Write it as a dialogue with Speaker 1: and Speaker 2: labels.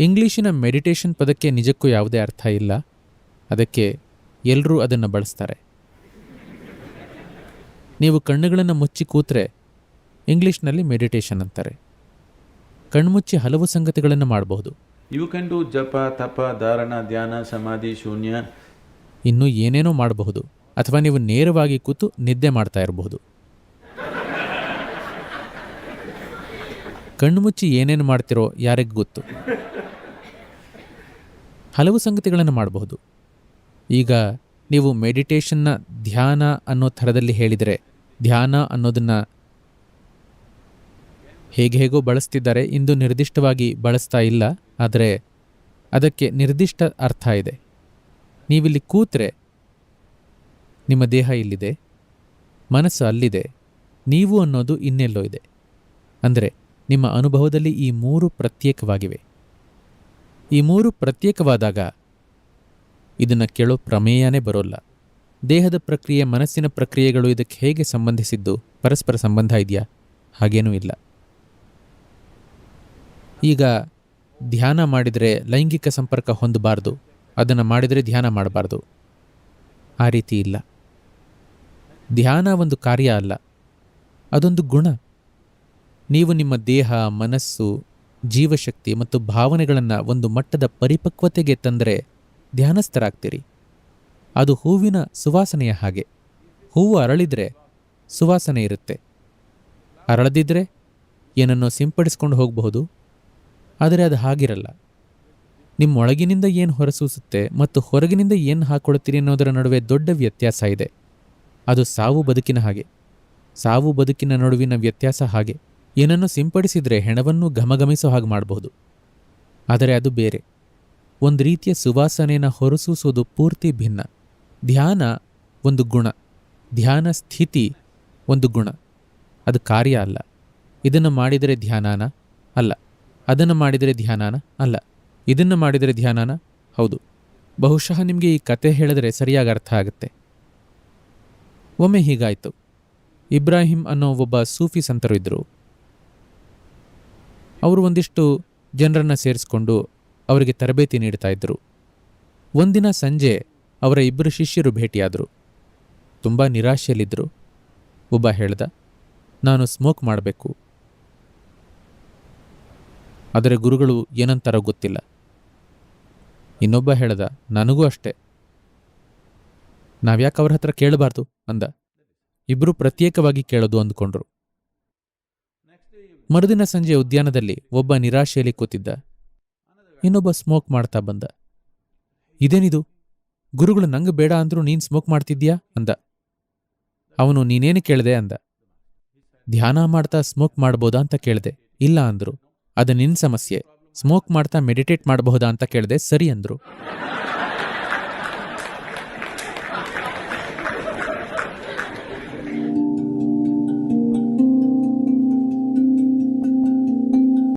Speaker 1: ಇಂಗ್ಲೀಷಿನ meditation ಪದಕ್ಕೆ ನಿಜಕ್ಕೂ ಯಾವುದೇ ಅರ್ಥ ಇಲ್ಲ. ಅದಕ್ಕೆ ಎಲ್ಲರೂ ಅದನ್ನು ಬಳಸ್ತಾರೆ. ನೀವು ಕಣ್ಣುಗಳನ್ನು ಮುಚ್ಚಿ ಕೂತ್ರೆ ಇಂಗ್ಲೀಷ್ನಲ್ಲಿ ಮೆಡಿಟೇಷನ್ ಅಂತಾರೆ. ಕಣ್ಮುಚ್ಚಿ ಹಲವು ಸಂಗತಿಗಳನ್ನು ಮಾಡಬಹುದು
Speaker 2: ಯು ಕ್ಯಾನ್ ಡೂ ಜಪ ತಪ ಧಾರಣ ಧ್ಯಾನ ಸಮಾಧಿ ಶೂನ್ಯ.
Speaker 1: ಇನ್ನೂ ಏನೇನೋ ಮಾಡಬಹುದು. ಅಥವಾ ನೀವು ನೇರವಾಗಿ ಕೂತು ನಿದ್ದೆ ಮಾಡ್ತಾ ಇರಬಹುದು ಕಣ್ಮುಚ್ಚಿ ಏನೇನು ಮಾಡ್ತಿರೋ ಯಾರಿಗೆ ಗೊತ್ತು. ಹಲವು ಸಂಗತಿಗಳನ್ನು ಮಾಡಬಹುದು. ಈಗ ನೀವು ಮೆಡಿಟೇಷನ್ನ ಧ್ಯಾನ ಅನ್ನೋ ಥರದಲ್ಲಿ ಹೇಳಿದರೆ, ಧ್ಯಾನ ಅನ್ನೋದನ್ನು ಹೇಗೆ ಹೇಗೋ ಬಳಸ್ತಿದ್ದಾರೆ, ಇಂದು ನಿರ್ದಿಷ್ಟವಾಗಿ ಬಳಸ್ತಾ ಇಲ್ಲ, ಆದರೆ ಅದಕ್ಕೆ ನಿರ್ದಿಷ್ಟ ಅರ್ಥ ಇದೆ. ನೀವಿಲ್ಲಿ ಕೂತ್ರೆ ನಿಮ್ಮ ದೇಹ ಇಲ್ಲಿದೆ, ಮನಸ್ಸು ಅಲ್ಲಿದೆ, ನೀವು ಅನ್ನೋದು ಇನ್ನೆಲ್ಲೋ ಇದೆ. ಅಂದರೆ ನಿಮ್ಮ ಅನುಭವದಲ್ಲಿ ಈ ಮೂರು ಪ್ರತ್ಯೇಕವಾಗಿವೆ. ಈ ಮೂರು ಪ್ರತ್ಯೇಕವಾದಾಗ ಇದನ್ನು ಕೇಳೋ ಪ್ರಮೇಯನೇ ಬರೋಲ್ಲ. ದೇಹದ ಪ್ರಕ್ರಿಯೆ, ಮನಸ್ಸಿನ ಪ್ರಕ್ರಿಯೆಗಳು ಇದಕ್ಕೆ ಹೇಗೆ ಸಂಬಂಧಿಸಿದ್ದು, ಪರಸ್ಪರ ಸಂಬಂಧ ಇದೆಯಾ? ಹಾಗೇನೂ ಇಲ್ಲ. ಈಗ ಧ್ಯಾನ ಮಾಡಿದರೆ ಲೈಂಗಿಕ ಸಂಪರ್ಕ ಹೊಂದಬಾರ್ದು. ಅದನ್ನು ಮಾಡಿದರೆ ಧ್ಯಾನ ಮಾಡಬಾರ್ದು. ಆ ರೀತಿ ಇಲ್ಲ. ಧ್ಯಾನ ಒಂದು ಕಾರ್ಯ ಅಲ್ಲ. ಅದೊಂದು ಗುಣ. ನೀವು ನಿಮ್ಮ ದೇಹ, ಮನಸ್ಸು ಜೀವಶಕ್ತಿ ಮತ್ತು ಭಾವನೆಗಳನ್ನು ಒಂದು ಮಟ್ಟದ ಪರಿಪಕ್ವತೆಗೆ ತಂದರೆ ಧ್ಯಾನಸ್ಥರಾಗ್ತೀರಿ. ಅದು ಹೂವಿನ ಸುವಾಸನೆಯ ಹಾಗೆ. ಹೂವು ಅರಳಿದರೆ ಸುವಾಸನೆ ಇರುತ್ತೆ. ಅರಳದಿದ್ರೆ ಏನನ್ನೋ ಸಿಂಪಡಿಸ್ಕೊಂಡು ಹೋಗಬಹುದು. ಆದರೆ ಅದು ಹಾಗಿರಲ್ಲ. ನಿಮ್ಮೊಳಗಿನಿಂದ ಏನು ಹೊರಸೂಸುತ್ತೆ ಮತ್ತು ಹೊರಗಿನಿಂದ ಏನು ಹಾಕೊಳ್ತೀರಿ ಅನ್ನೋದರ ನಡುವೆ ದೊಡ್ಡ ವ್ಯತ್ಯಾಸ ಇದೆ. ಅದು ಸಾವು ಬದುಕಿನ ಹಾಗೆ. ಸಾವು ಬದುಕಿನ ನಡುವಿನ ವ್ಯತ್ಯಾಸ ಹಾಗೆ. ಏನನ್ನು ಸಿಂಪಡಿಸಿದರೆ ಹೆಣವನ್ನು ಘಮಘಮಿಸೋ ಹಾಗೆ ಮಾಡಬಹುದು ಆದರೆ ಅದು ಬೇರೆ. ಒಂದು ರೀತಿಯ ಸುವಾಸನೆಯನ್ನು ಹೊರಸೂಸುವುದು ಪೂರ್ತಿ ಭಿನ್ನ. ಧ್ಯಾನ ಒಂದು ಗುಣ. ಧ್ಯಾನ ಸ್ಥಿತಿ ಒಂದು ಗುಣ. ಅದು ಕಾರ್ಯ ಅಲ್ಲ. ಇದನ್ನು ಮಾಡಿದರೆ ಧ್ಯಾನಾನ? ಅಲ್ಲ. ಅದನ್ನು ಮಾಡಿದರೆ ಧ್ಯಾನಾನ? ಅಲ್ಲ. ಇದನ್ನು ಮಾಡಿದರೆ ಧ್ಯಾನಾನ? ಹೌದು. ಬಹುಶಃ ನಿಮಗೆ ಈ ಕತೆ ಹೇಳಿದ್ರೆ ಸರಿಯಾಗಿ ಅರ್ಥ ಆಗುತ್ತೆ. ಒಮ್ಮೆ ಹೀಗಾಯಿತು. ಇಬ್ರಾಹಿಂ ಅನ್ನೋ ಒಬ್ಬ ಸೂಫಿ ಸಂತರು ಇದ್ದರು ಅವರು ಒಂದಿಷ್ಟು ಜನರನ್ನು ಸೇರಿಸ್ಕೊಂಡು ಅವರಿಗೆ ತರಬೇತಿ ನೀಡ್ತಾ ಇದ್ದರು. ಒಂದಿನ ಸಂಜೆ ಅವರ ಇಬ್ಬರು ಶಿಷ್ಯರು ಭೇಟಿಯಾದರು. ತುಂಬ ನಿರಾಶೆಯಲ್ಲಿದ್ದರು. ಒಬ್ಬ ಹೇಳ್ದ, ನಾನು ಸ್ಮೋಕ್ ಮಾಡಬೇಕು. ಆದರೆ ಗುರುಗಳು ಏನಂತಾರೋ ಗೊತ್ತಿಲ್ಲ. ಇನ್ನೊಬ್ಬ ಹೇಳ್ದ, ನನಗೂ ಅಷ್ಟೆ. ನಾವ್ಯಾಕೆ ಅವ್ರ ಹತ್ರ ಕೇಳಬಾರ್ದು ಅಂದ. ಇಬ್ಬರು ಪ್ರತ್ಯೇಕವಾಗಿ ಕೇಳೋದು ಅಂದ್ಕೊಂಡ್ರು. ಮರುದಿನ ಸಂಜೆ ಉದ್ಯಾನದಲ್ಲಿ ಒಬ್ಬ ನಿರಾಶೆಯಲ್ಲಿ ಕೂತಿದ್ದ. ಇನ್ನೊಬ್ಬ ಸ್ಮೋಕ್ ಮಾಡ್ತಾ ಬಂದ. ಇದೇನಿದು? ಗುರುಗಳು ನಂಗೆ ಬೇಡ ಅಂದ್ರೂ ನೀನ್ ಸ್ಮೋಕ್ ಮಾಡ್ತಿದ್ಯಾ ಅಂದ. ಅವನು ನೀನೇನು ಕೇಳಿದೆ? ಅಂದ. ಧ್ಯಾನ ಮಾಡ್ತಾ ಸ್ಮೋಕ್ ಮಾಡ್ಬೋದಾ ಅಂತ ಕೇಳಿದೆ. ಇಲ್ಲ ಅಂದ್ರು. ಅದು ನಿನ್ ಸಮಸ್ಯೆ. ಸ್ಮೋಕ್ ಮಾಡ್ತಾ ಮೆಡಿಟೇಟ್ ಮಾಡಬಹುದಾ ಅಂತ ಕೇಳಿದೆ. ಸರಿ ಅಂದ್ರು.